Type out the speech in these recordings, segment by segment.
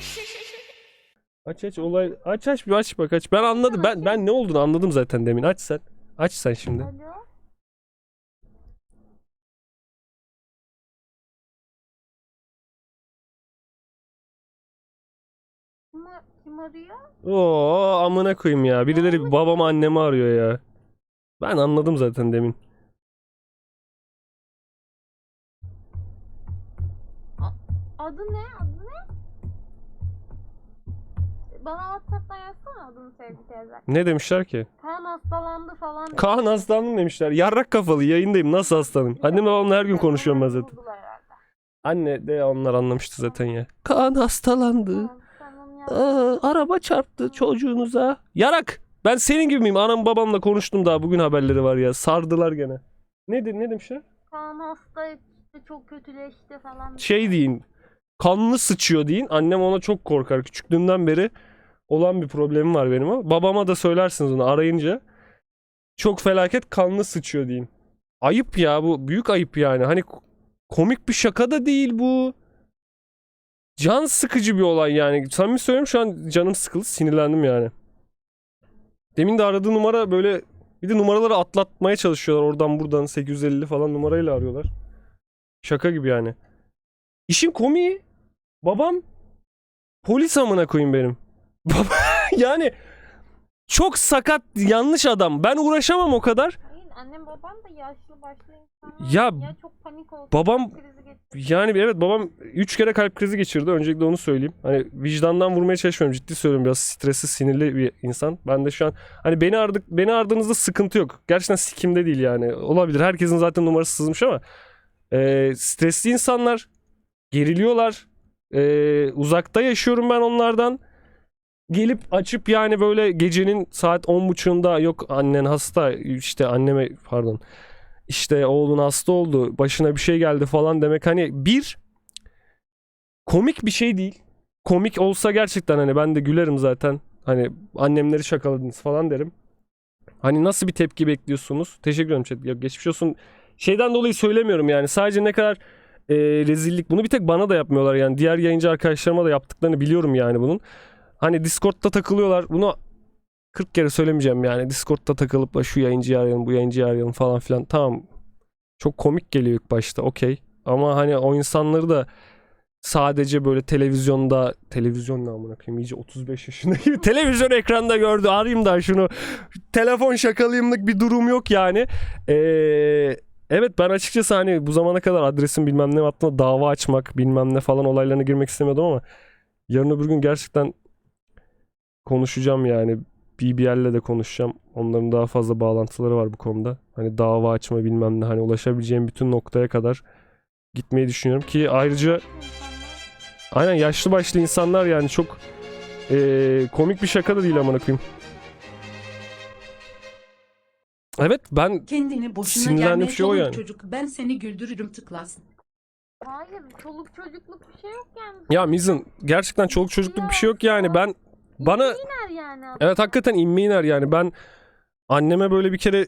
Aç aç olay aç aç bir aç bak aç. Ben anladım. Ben ben ne olduğunu anladım zaten demin. Aç sen. Aç sen şimdi. Alo. Kim, kim arıyor? Oo amına koyayım ya. Birileri babamı annemi arıyor ya. Ben anladım zaten demin. Adı ne? Bana WhatsApp'tan yazsana adını sevgi teyze. Ne demişler ki? Kaan hastalandı falan. Kaan hastanım demişler. Yarrak kafalı yayındayım. Nasıl hastanım? Annem babamla her gün konuşuyorum ben zaten. Buldular herhalde. Anne de onlar anlamıştı zaten ya. Kaan hastalandı. Aa, araba çarptı çocuğunuza. Yarak. Ben senin gibi miyim? Anam babamla konuştum daha bugün haberleri var ya. Sardılar gene. Nedir ne demişler? Kaan hasta işte çok kötüleşti falan. Şey deyin. Kanlı sıçıyor deyin. Annem ona çok korkar. Küçüklüğümden beri olan bir problemim var benim o. Babama da söylersiniz onu arayınca. Çok felaket kanlı sıçıyor deyin. Ayıp ya bu. Büyük ayıp yani. Hani ko- komik bir şaka da değil bu. Can sıkıcı bir olay yani. Samimi söylüyorum şu an canım sıkıldı. Sinirlendim yani. Demin de aradığı numara böyle bir de numaraları atlatmaya çalışıyorlar. Oradan buradan 850 falan numarayla arıyorlar. Şaka gibi yani. İşin komiği babam polis amına koyayım benim. Yani çok sakat yanlış adam. Ben uğraşamam o kadar. Hayır annem babam da yaşlı başlı insanlar. Ya ya çok panik oldu. babam-. Yani evet babam 3 kere kalp krizi geçirdi. Öncelikle onu söyleyeyim. Hani vicdandan vurmaya çalışmıyorum. Ciddi söylüyorum. Biraz stresli, sinirli bir insan. Ben de şu an hani beni aradık beni aradığınızda sıkıntı yok. Gerçekten sikimde değil yani. Olabilir. Herkesin zaten numarası sızmış ama e, stresli insanlar geriliyorlar. E, uzakta yaşıyorum ben onlardan. Gelip açıp yani böyle gecenin saat 10.30'unda yok annen hasta işte anneme pardon işte oğlun hasta oldu başına bir şey geldi falan demek hani bir komik bir şey değil. Komik olsa gerçekten hani ben de gülerim zaten. Hani annemleri şakaladınız falan derim. Hani nasıl bir tepki bekliyorsunuz? Teşekkür ederim chat. Geçmiş olsun. Şeyden dolayı söylemiyorum yani. Sadece ne kadar e, rezillik. Bunu bir tek bana da yapmıyorlar yani. Diğer yayıncı arkadaşlarıma da yaptıklarını biliyorum yani bunun. Hani Discord'da takılıyorlar. Bunu 40 kere söylemeyeceğim yani. Discord'da takılıp şu yayıncıyı arayalım, bu yayıncıyı arayalım falan filan. Tamam. Çok komik geliyor ilk başta. Okey. Ama hani o insanları da sadece böyle televizyonda televizyon ne amına koyayım iyice 35 yaşında gibi televizyon ekranda gördü arayayım da şunu telefon şakalayımlık bir durum yok yani Ee, evet ben açıkçası hani bu zamana kadar adresim bilmem ne hattında dava açmak bilmem ne falan olaylarına girmek istemiyordum ama yarın öbür gün gerçekten konuşacağım yani BBL'le de konuşacağım onların daha fazla bağlantıları var bu konuda hani dava açma bilmem ne hani ulaşabileceğim bütün noktaya kadar gitmeyi düşünüyorum ki ayrıca Aynen yaşlı başlı insanlar yani çok eee, komik bir şaka da değil amına koyayım. Evet ben Kendini boşuna Sinirlendiğim gelme şey o çoluk yani. çocuk. Ben seni güldürürüm tıklasın. Hayır çoluk çocukluk bir şey yok yani. ya Mizin gerçekten çoluk çocukluk bir şey yok yani ben bana İner yani evet hakikaten inme iner yani ben anneme böyle bir kere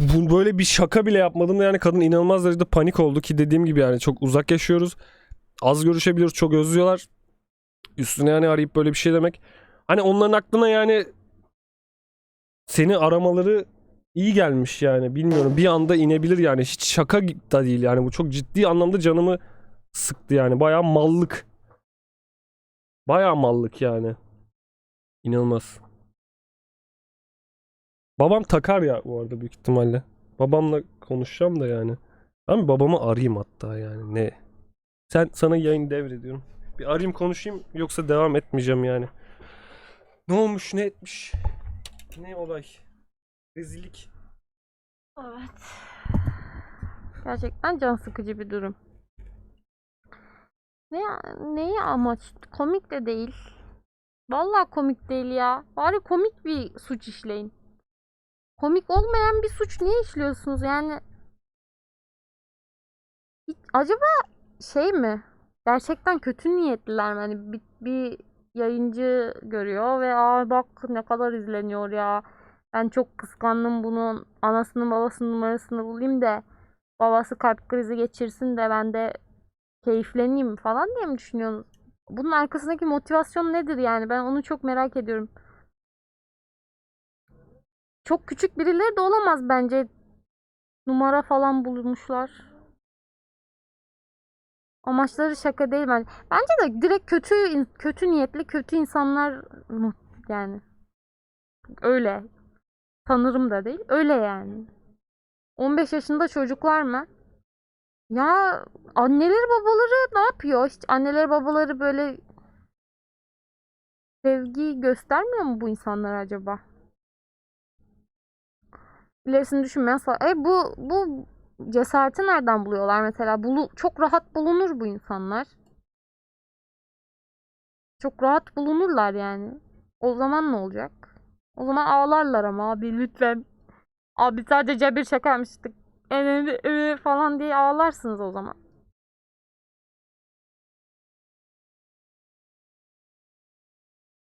bu böyle bir şaka bile yapmadım yani kadın inanılmaz derecede panik oldu ki dediğim gibi yani çok uzak yaşıyoruz. Az görüşebiliyoruz çok özlüyorlar. Üstüne yani arayıp böyle bir şey demek. Hani onların aklına yani seni aramaları iyi gelmiş yani bilmiyorum bir anda inebilir yani hiç şaka da değil yani bu çok ciddi anlamda canımı sıktı yani bayağı mallık. Bayağı mallık yani. İnanılmaz. Babam takar ya bu arada büyük ihtimalle. Babamla konuşacağım da yani. Ben babamı arayayım hatta yani ne? Sen sana yayın devrediyorum. Bir arayayım konuşayım yoksa devam etmeyeceğim yani. Ne olmuş ne etmiş? Ne olay? Rezillik. Evet. Gerçekten can sıkıcı bir durum. Ne neyi amaç? Komik de değil. Vallahi komik değil ya. Bari komik bir suç işleyin. Komik olmayan bir suç niye işliyorsunuz? Yani hiç- acaba şey mi? Gerçekten kötü niyetliler mi? Hani bir, bir yayıncı görüyor ve aa bak ne kadar izleniyor ya. Ben çok kıskandım bunun anasının babasının numarasını bulayım da babası kalp krizi geçirsin de ben de keyifleneyim falan diye mi düşünüyorsunuz? Bunun arkasındaki motivasyon nedir yani? Ben onu çok merak ediyorum. Çok küçük birileri de olamaz bence. Numara falan bulmuşlar. Amaçları şaka değil bence. Bence de direkt kötü kötü niyetli kötü insanlar yani. Öyle. Tanırım da değil. Öyle yani. 15 yaşında çocuklar mı? Ya anneleri babaları ne yapıyor? Hiç anneleri babaları böyle sevgi göstermiyor mu bu insanlar acaba? İlerisini düşünmeyen E bu bu cesareti nereden buluyorlar mesela? Bulu çok rahat bulunur bu insanlar. Çok rahat bulunurlar yani. O zaman ne olacak? O zaman ağlarlar ama abi lütfen. Abi sadece bir şaka Ee, ee, falan diye ağlarsınız o zaman.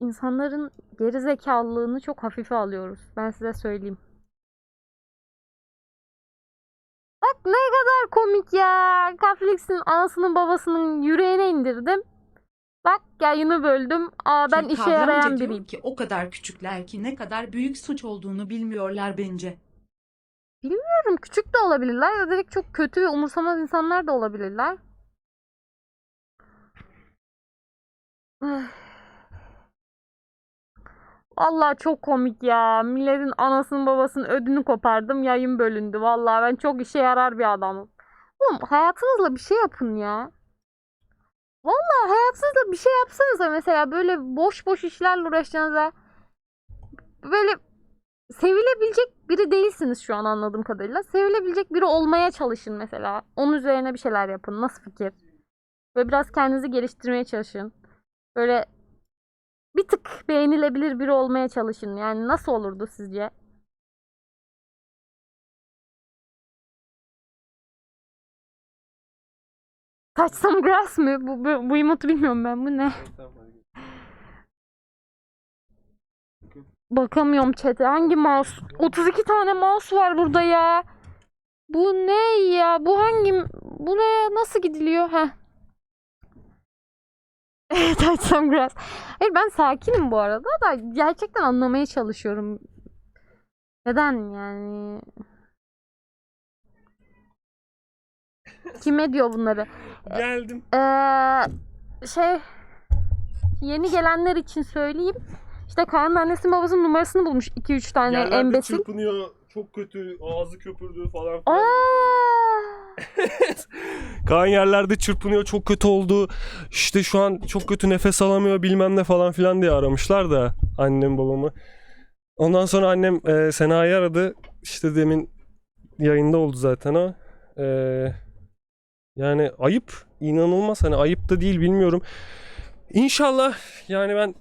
İnsanların geri zekalılığını çok hafife alıyoruz. Ben size söyleyeyim. Bak ne kadar komik ya. Netflix'in anasının babasının yüreğine indirdim. Bak yayını böldüm. Aa ben Türk işe yarayan biriyim. ki o kadar küçükler ki ne kadar büyük suç olduğunu bilmiyorlar bence. Bilmiyorum küçük de olabilirler ya da direkt çok kötü ve umursamaz insanlar da olabilirler. Vallahi çok komik ya. Milletin anasının babasının ödünü kopardım. Yayın bölündü. Vallahi ben çok işe yarar bir adamım. Oğlum hayatınızla bir şey yapın ya. Vallahi hayatınızda bir şey yapsanıza mesela böyle boş boş işlerle uğraşacağınıza böyle sevilebilecek biri değilsiniz şu an anladığım kadarıyla. Sevilebilecek biri olmaya çalışın mesela. Onun üzerine bir şeyler yapın. Nasıl fikir? Böyle biraz kendinizi geliştirmeye çalışın. Böyle bir tık beğenilebilir biri olmaya çalışın. Yani nasıl olurdu sizce? Touch some grass mi? Bu, bu, bu emotu bilmiyorum ben. Bu ne? Bakamıyorum chat'e. Hangi mouse? 32 tane mouse var burada ya. Bu ne ya? Bu hangi? Bu ne? Nasıl gidiliyor? Heh. Touch some grass. Hayır ben sakinim bu arada da gerçekten anlamaya çalışıyorum. Neden yani? Kime diyor bunları? Geldim. Ee, şey yeni gelenler için söyleyeyim. İşte Kaan'ın annesinin babasının numarasını bulmuş 2-3 tane Yerlerde embesil. çırpınıyor. Çok kötü. Ağzı köpürdü falan Aa! filan. Kaan yerlerde çırpınıyor. Çok kötü oldu. İşte şu an çok kötü nefes alamıyor bilmem ne falan filan diye aramışlar da annem babamı. Ondan sonra annem e, Sena'yı aradı. İşte demin yayında oldu zaten o. E, yani ayıp. inanılmaz. Hani ayıp da değil bilmiyorum. İnşallah yani ben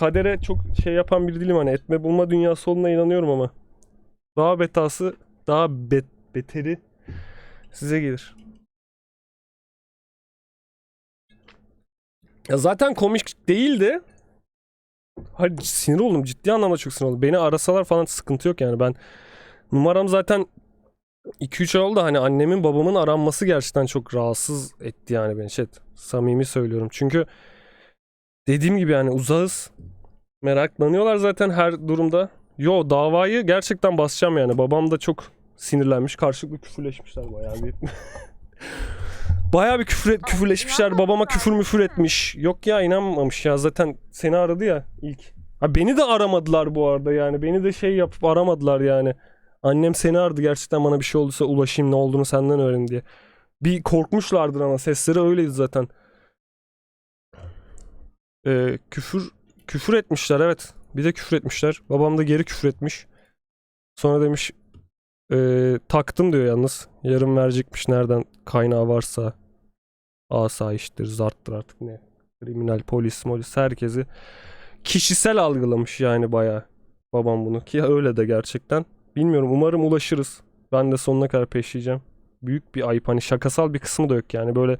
kadere çok şey yapan biri değilim hani etme bulma dünyası olduğuna inanıyorum ama daha betası daha bet, beteri size gelir. Ya zaten komik değildi. Hadi sinir oldum. Ciddi anlamda çok sinir oldum. Beni arasalar falan sıkıntı yok yani. Ben numaram zaten 2-3 ay oldu. Hani annemin babamın aranması gerçekten çok rahatsız etti yani beni. Şey, samimi söylüyorum. Çünkü dediğim gibi yani uzağız. Meraklanıyorlar zaten her durumda. Yo davayı gerçekten basacağım yani. Babam da çok sinirlenmiş. Karşılıklı küfürleşmişler bayağı bir. bayağı bir küfür, küfürleşmişler. Babama küfür müfür etmiş. Yok ya inanmamış ya. Zaten seni aradı ya ilk. Ha beni de aramadılar bu arada yani. Beni de şey yapıp aramadılar yani. Annem seni aradı gerçekten bana bir şey olduysa ulaşayım ne olduğunu senden öğren diye. Bir korkmuşlardır ama sesleri öyleydi zaten. Ee, küfür küfür etmişler evet. Bir de küfür etmişler. Babam da geri küfür etmiş. Sonra demiş ee, taktım diyor yalnız. Yarın verecekmiş nereden kaynağı varsa. Asayiştir, zarttır artık ne. Kriminal, polis, molis herkesi kişisel algılamış yani bayağı babam bunu. Ki öyle de gerçekten. Bilmiyorum umarım ulaşırız. Ben de sonuna kadar peşleyeceğim. Büyük bir ayıp hani şakasal bir kısmı da yok yani böyle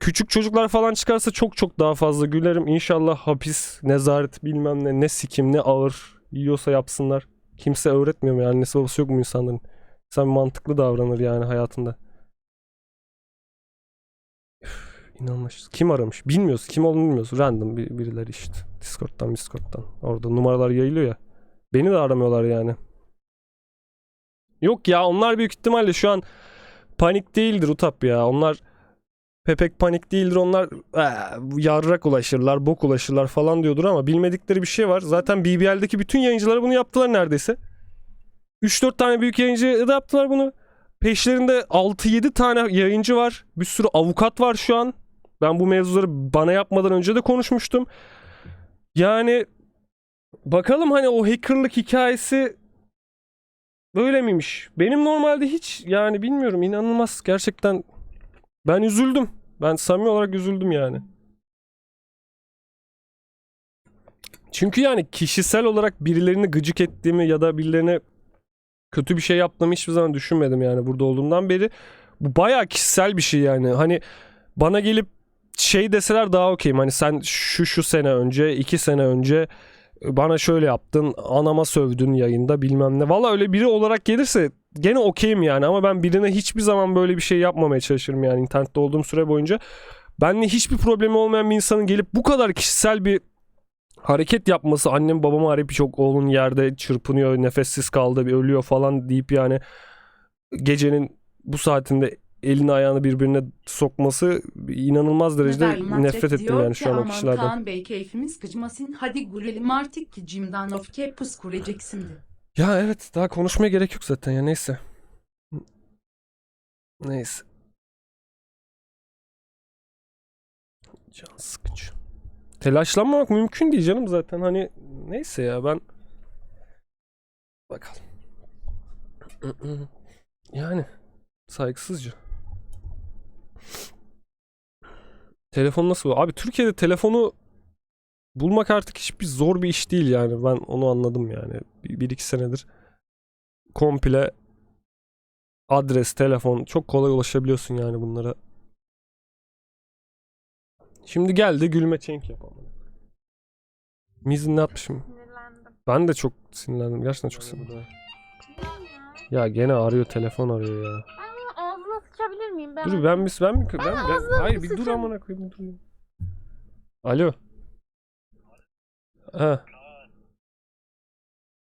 küçük çocuklar falan çıkarsa çok çok daha fazla gülerim. İnşallah hapis, nezaret bilmem ne ne sikim ne ağır yiyorsa yapsınlar. Kimse öğretmiyor mu annesi babası yok mu insanların? İnsan mantıklı davranır yani hayatında. Üf. Kim aramış? Bilmiyoruz. Kim olduğunu bilmiyoruz. Random bir, birileri işte. Discord'dan Discord'dan. Orada numaralar yayılıyor ya. Beni de aramıyorlar yani. Yok ya onlar büyük ihtimalle şu an panik değildir Utap ya. Onlar pepek panik değildir. Onlar "Ee, yarrak ulaşırlar, bok ulaşırlar falan diyordur ama bilmedikleri bir şey var. Zaten BBL'deki bütün yayıncıları bunu yaptılar neredeyse. 3-4 tane büyük yayıncı da yaptılar bunu. Peşlerinde 6-7 tane yayıncı var. Bir sürü avukat var şu an. Ben bu mevzuları bana yapmadan önce de konuşmuştum. Yani bakalım hani o hackerlık hikayesi böyle miymiş? Benim normalde hiç yani bilmiyorum inanılmaz gerçekten ben üzüldüm. Ben samimi olarak üzüldüm yani. Çünkü yani kişisel olarak birilerini gıcık ettiğimi ya da birilerine kötü bir şey yaptığımı hiçbir zaman düşünmedim yani burada olduğumdan beri. Bu bayağı kişisel bir şey yani. Hani bana gelip şey deseler daha okeyim. Hani sen şu şu sene önce, iki sene önce bana şöyle yaptın, anama sövdün yayında bilmem ne. Valla öyle biri olarak gelirse gene okeyim yani ama ben birine hiçbir zaman böyle bir şey yapmamaya çalışırım yani internette olduğum süre boyunca. Benle hiçbir problemi olmayan bir insanın gelip bu kadar kişisel bir hareket yapması annem babamı arayıp çok oğlun yerde çırpınıyor nefessiz kaldı bir ölüyor falan deyip yani gecenin bu saatinde elini ayağını birbirine sokması inanılmaz derecede Maçek nefret ettim yani şu an o "Aman kişilerden. Kaan Bey keyfimiz kaçmasın hadi gülelim artık ki Jim'den of kepus kureceksin de. Ya evet daha konuşmaya gerek yok zaten ya neyse. Neyse. Can sıkıcı. Telaşlanmamak mümkün değil canım zaten hani neyse ya ben bakalım. Yani saygısızca. Telefon nasıl? Abi Türkiye'de telefonu bulmak artık hiçbir zor bir iş değil yani. Ben onu anladım yani. Bir, bir iki senedir komple adres, telefon çok kolay ulaşabiliyorsun yani bunlara. Şimdi geldi gülme çenk yapalım. Mizin ne yapmışım? Sinirlendim. Ben de çok sinirlendim. Gerçekten çok sinirlendim. Ya gene arıyor, telefon arıyor ya. Ben Dur ben bir ben mi ben, ben, ağzına hayır bir dur amına koyayım dur. Alo. Ha.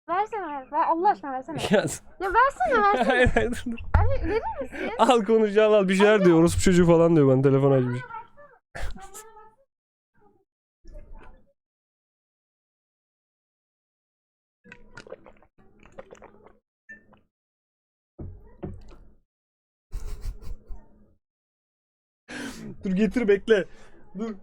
Versene ver. ver. Allah aşkına versene. Ya, ya versene versene. hayır hayır dur. dur. Abi verir misin? Al konuş al al bir şeyler diyor. Orospu çocuğu falan diyor ben telefon açmış. Dur getir bekle. Dur.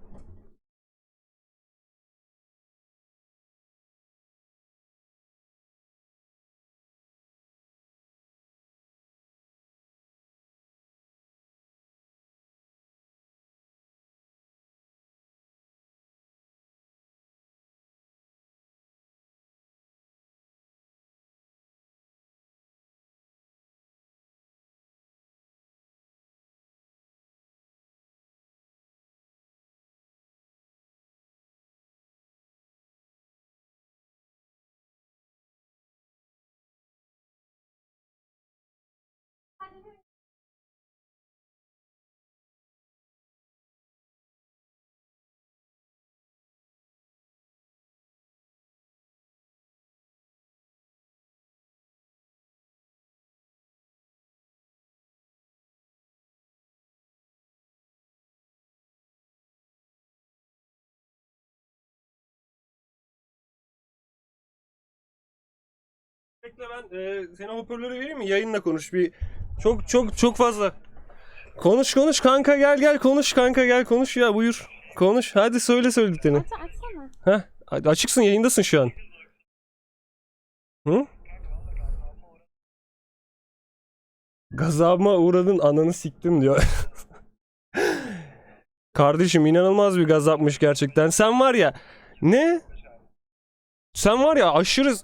Bekle ben e, sana hoparlörü vereyim mi? Yayınla konuş bir. Çok çok çok fazla. Konuş konuş kanka gel gel konuş kanka gel konuş ya buyur. Konuş hadi söyle söylediklerini. Aç, açsana. Heh açıksın yayındasın şu an. Hı? Gazabıma uğradın ananı siktim diyor. Kardeşim inanılmaz bir gazapmış gerçekten. Sen var ya ne? Sen var ya aşırı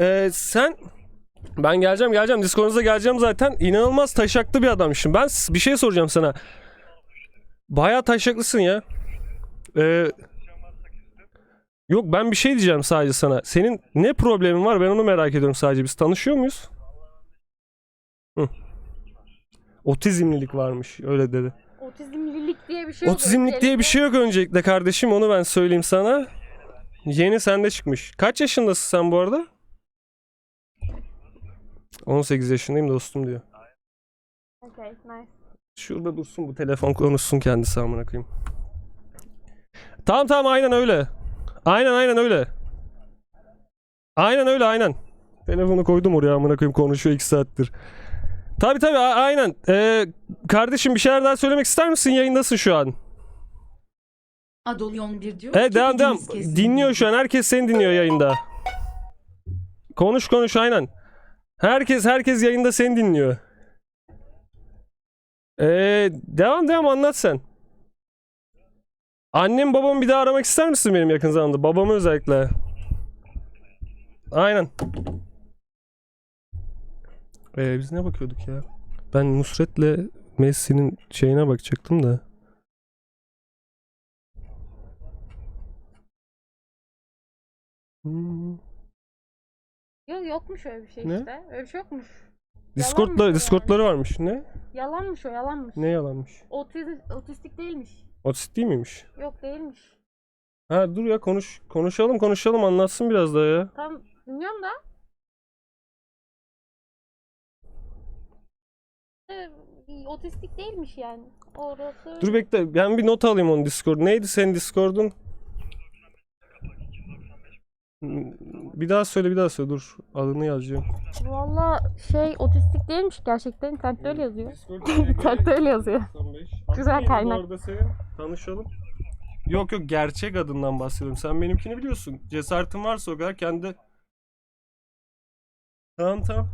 Ee, sen ben geleceğim geleceğim Discord'unuza geleceğim zaten. İnanılmaz taşaklı bir adammışsın. Ben bir şey soracağım sana. Bayağı taşaklısın ya. Ee, yok ben bir şey diyeceğim sadece sana. Senin ne problemin var ben onu merak ediyorum sadece. Biz tanışıyor muyuz? Hı. Otizmlilik varmış öyle dedi. Otizmlilik diye bir şey yok. Otizmlik diye bir şey yok öncelikle kardeşim onu ben söyleyeyim sana. Yeni sende çıkmış. Kaç yaşındasın sen bu arada? 18 yaşındayım dostum diyor. Okay, nice. Şurada dursun bu telefon konuşsun kendisi amına koyayım. Tamam tamam aynen öyle. Aynen aynen öyle. Aynen öyle aynen. Telefonu koydum oraya amına koyayım konuşuyor 2 saattir. Tabi tabi aynen. Ee, kardeşim bir şeyler daha söylemek ister misin? Yayındasın şu an. Adolyon bir diyor Evet devam devam. "Bildiğiniz kesin Dinliyor şu an. Herkes seni dinliyor yayında. Konuş konuş aynen. Herkes herkes yayında seni dinliyor. Ee, devam devam anlat sen. Annem babamı bir daha aramak ister misin benim yakın zamanda? Babamı özellikle. Aynen. Ee, biz ne bakıyorduk ya? Ben Nusret'le Messi'nin şeyine bakacaktım da. Hmm. Yok yokmuş öyle bir şey Ne? işte. Öyle bir şey yokmuş. Yalanmış o Discord'ları varmış. Ne? Yalanmış o yalanmış. Ne yalanmış? Otiz, otistik değilmiş. Otistik değil miymiş? Yok değilmiş. Ha dur ya konuş konuşalım konuşalım anlatsın biraz daha ya. Tam dinliyorum da. Ee, otistik değilmiş yani. Orası Dur bekle ben bir not alayım onun Discord. Neydi senin Discord'un? Bir daha söyle bir daha söyle dur adını yazacağım. Valla şey otistik değilmiş gerçekten internette öyle yazıyor. İnternette öyle yazıyor. Güzel kaynak. arada senin? Tanışalım. Yok yok gerçek adından bahsediyorum. Sen benimkini biliyorsun. Cesaretin varsa o kadar kendi... Tamam tamam.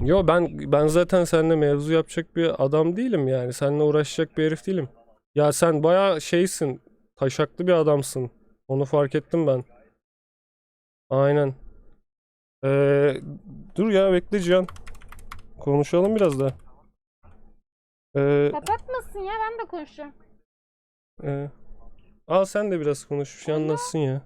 Yo ben ben zaten seninle mevzu yapacak bir adam değilim yani. Seninle uğraşacak bir herif değilim. Ya sen bayağı şeysin. Taşaklı bir adamsın. Onu fark ettim ben. Aynen. Ee, dur ya bekle Cihan. Konuşalım biraz da. Ee, Kapatmasın ya ben de konuşacağım. ee, al sen de biraz konuş. Bir şey anlatsın ya.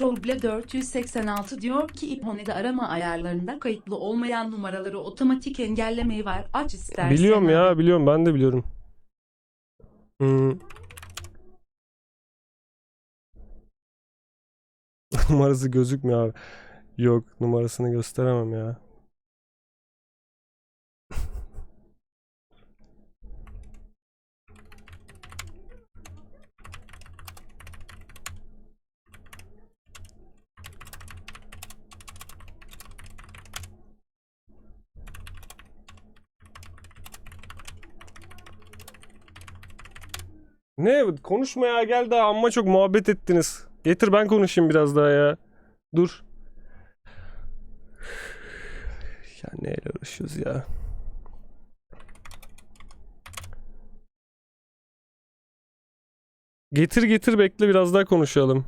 Troble 486 diyor ki İPONE'de arama ayarlarında kayıtlı olmayan numaraları otomatik engellemeyi var. Aç istersen. Biliyorum ya biliyorum ben de biliyorum. Hmm. Numarası gözükmüyor abi. Yok numarasını gösteremem ya. Ne konuşma ya gel daha amma çok muhabbet ettiniz. Getir ben konuşayım biraz daha ya. Dur. Ya neyle uğraşıyoruz ya. Getir getir bekle biraz daha konuşalım.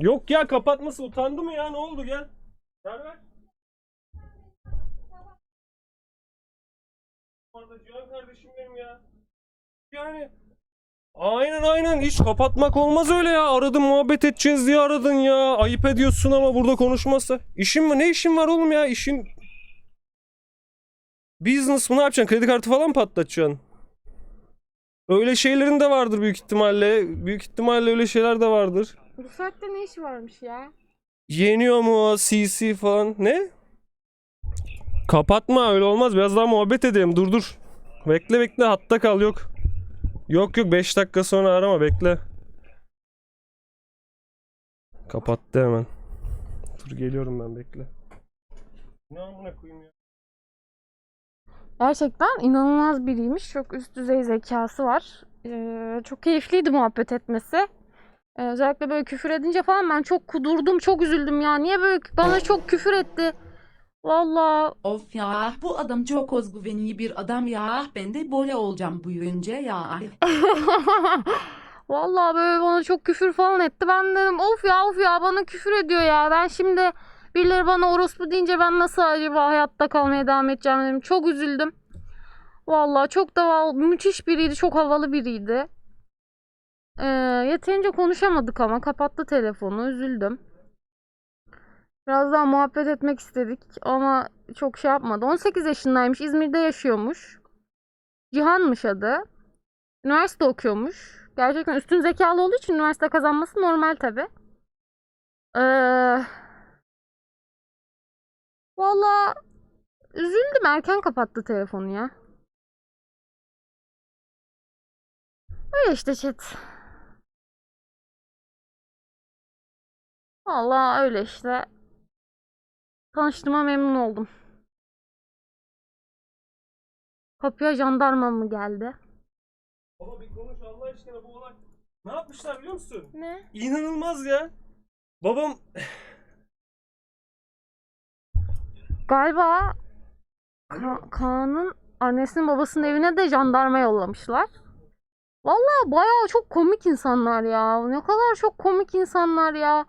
Yok ya kapatması utandı mı ya ne oldu gel. Ver ver. Cihan kardeşim benim ya. Yani Aynen aynen hiç kapatmak olmaz öyle ya. Aradım muhabbet edeceğiz diye aradın ya. Ayıp ediyorsun ama burada konuşmazsa. İşin mi? Ne işin var oğlum ya? İşin business mı ne yapacaksın? Kredi kartı falan mı patlatacaksın? Öyle şeylerin de vardır büyük ihtimalle. Büyük ihtimalle öyle şeyler de vardır. Bu saatte ne iş varmış ya? Yeniyor mu CC falan? Ne? Kapatma öyle olmaz. Biraz daha muhabbet edelim. Dur dur. Bekle bekle hatta kal yok. Yok yok 5 dakika sonra arama bekle. Kapattı hemen. Dur geliyorum ben bekle. Ne amına koyayım ya? Gerçekten inanılmaz biriymiş. Çok üst düzey zekası var. Ee, çok keyifliydi muhabbet etmesi. Ee, özellikle böyle küfür edince falan ben çok kudurdum, çok üzüldüm ya. Niye böyle bana çok küfür etti? Vallahi Of ya bu adam çok özgüvenli bir adam ya. Ben de böyle olacağım büyüyünce ya. Vallahi böyle bana çok küfür falan etti. Ben dedim of ya of ya bana küfür ediyor ya. Ben şimdi birileri bana orospu deyince ben nasıl acaba hayatta kalmaya devam edeceğim dedim. Çok üzüldüm. Vallahi çok da müthiş biriydi. Çok havalı biriydi. Ee, yeterince konuşamadık ama kapattı telefonu. Üzüldüm. Biraz daha muhabbet etmek istedik ama çok şey yapmadı. 18 yaşındaymış. İzmir'de yaşıyormuş. Cihan'mış adı. Üniversite okuyormuş. Gerçekten üstün zekalı olduğu için üniversite kazanması normal tabi. Ee, Valla üzüldüm. Erken kapattı telefonu ya. Öyle işte chat. Valla öyle işte. Tanıştığıma memnun oldum. Kapıya jandarma mı geldi? Baba bir konuş Allah aşkına bu olay. Ne yapmışlar biliyor musun? Ne? İnanılmaz ya. Babam Galiba Ka- Kaan'ın annesinin babasının evine de jandarma yollamışlar. Vallahi bayağı çok komik insanlar ya. Ne kadar çok komik insanlar ya.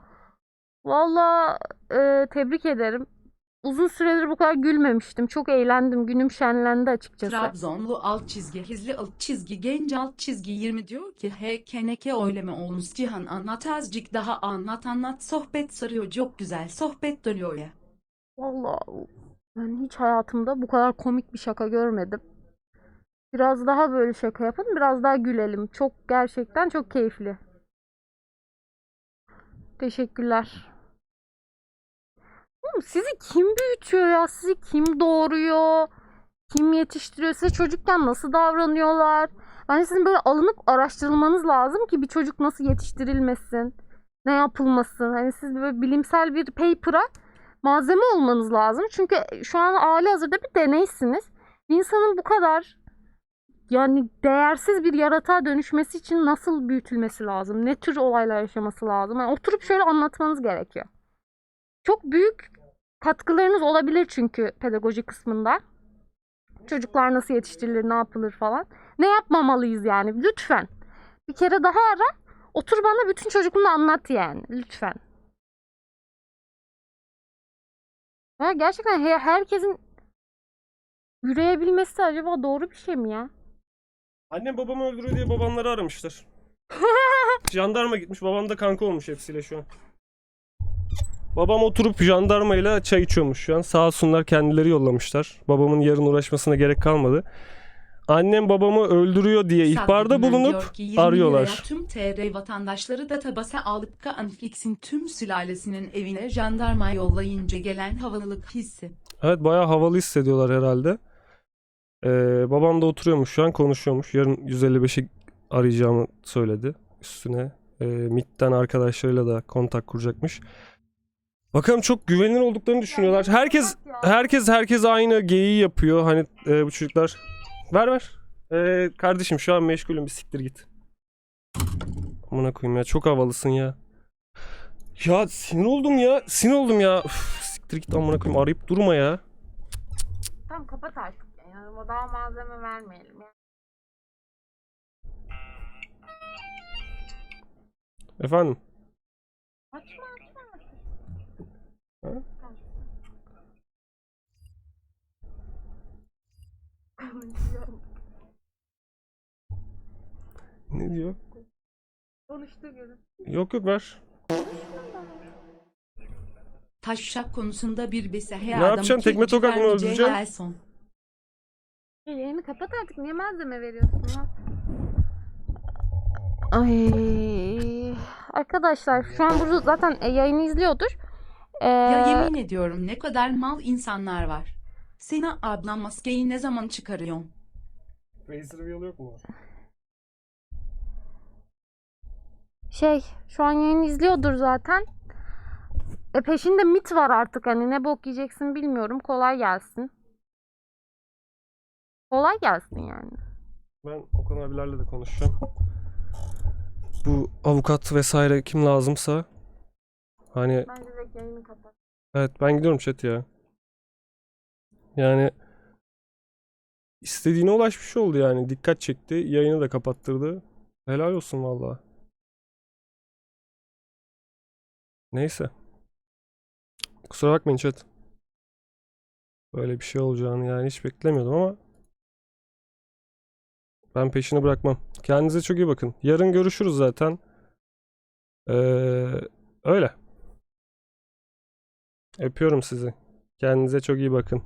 Vallahi e, tebrik ederim. Uzun süredir bu kadar gülmemiştim. Çok eğlendim. Günüm şenlendi açıkçası. Trabzonlu alt çizgi hizli alt çizgi genç alt çizgi 20 diyor ki he keneke oyleme olmuş Cihan anlat azıcık daha anlat anlat sohbet sarıyor çok güzel sohbet dönüyor ya. Vallahi ben hiç hayatımda bu kadar komik bir şaka görmedim. Biraz daha böyle şaka yapın, biraz daha gülelim. Çok gerçekten çok keyifli. Teşekkürler. Oğlum sizi kim büyütüyor ya? Sizi kim doğuruyor? Kim yetiştiriyor? Size çocukken nasıl davranıyorlar? Bence sizin böyle alınıp araştırılmanız lazım ki bir çocuk nasıl yetiştirilmesin, ne yapılmasın. Hani siz böyle bilimsel bir paper'a malzeme olmanız lazım. Çünkü şu an hali hazırda bir deneysiniz. Bir insanın bu kadar yani değersiz bir yaratığa dönüşmesi için nasıl büyütülmesi lazım? Ne tür olaylar yaşaması lazım? Yani oturup şöyle anlatmanız gerekiyor. Çok büyük katkılarınız olabilir çünkü pedagoji kısmında. Çocuklar nasıl yetiştirilir, ne yapılır falan. Ne yapmamalıyız yani lütfen. Bir kere daha ara. Otur bana bütün çocukluğunu anlat yani lütfen. Ya gerçekten he- herkesin yürüyebilmesi acaba doğru bir şey mi ya? annem babamı öldürüyor diye babamları aramışlar. Jandarma gitmiş babam da kanka olmuş hepsiyle şu an. Babam oturup jandarmayla çay içiyormuş şu an. Sağ olsunlar kendileri yollamışlar. Babamın yarın uğraşmasına gerek kalmadı. Annem babamı öldürüyor diye ihbarda bulunup diyor ki 20 liraya arıyorlar. Tüm TR vatandaşları da tabasa alıp Kaanflix'in tüm sülalesinin evine jandarma yollayınca gelen havalılık hissi. Evet bayağı havalı hissediyorlar herhalde. Ee, babam da oturuyormuş şu an konuşuyormuş. Yarın 155'i arayacağımı söyledi. Üstüne e, MIT'ten arkadaşlarıyla da kontak kuracakmış. Bakalım çok güvenilir olduklarını düşünüyorlar. Herkes herkes herkes aynı geyiği yapıyor. Hani e, bu çocuklar ver ver. E, kardeşim şu an meşgulüm bir siktir git. Amına koyayım ya çok havalısın ya. Ya sinir oldum ya. Sinir oldum ya. Üf, siktir git amına koyayım arayıp durma ya. Tamam kapat artık. Yani daha malzeme vermeyelim. ya. Efendim? Açma. Ne diyor? Konuştu görün. Yok yok ver. Taşşak konusunda bir besehe Ne adam yapacaksın? ki Tekme tokat mı vermeyeceği öldüreceksin? en son. Yayını kapat artık. Niye malzeme veriyorsun lan? Ay. Arkadaşlar şu an burada zaten e, yayını izliyordur. Ee, Ya yemin ediyorum ne kadar mal insanlar var. Sena abla maskeyi ne zaman çıkarıyorsun? Face reveal yok mu? şey şu an yayını izliyordur zaten. E peşinde mit var artık hani ne bok yiyeceksin bilmiyorum. Kolay gelsin. Kolay gelsin yani. Ben Okan abilerle de konuşacağım. Bu avukat vesaire kim lazımsa hani Bence kapat. evet ben gidiyorum chat ya. Yani istediğine ulaşmış oldu yani. Dikkat çekti. Yayını da kapattırdı. Helal olsun valla. Neyse. Kusura bakmayın chat. Böyle bir şey olacağını yani hiç beklemiyordum ama Ben peşini bırakmam. Kendinize çok iyi bakın. Yarın görüşürüz zaten. Ee, öyle. Öpüyorum sizi. Kendinize çok iyi bakın.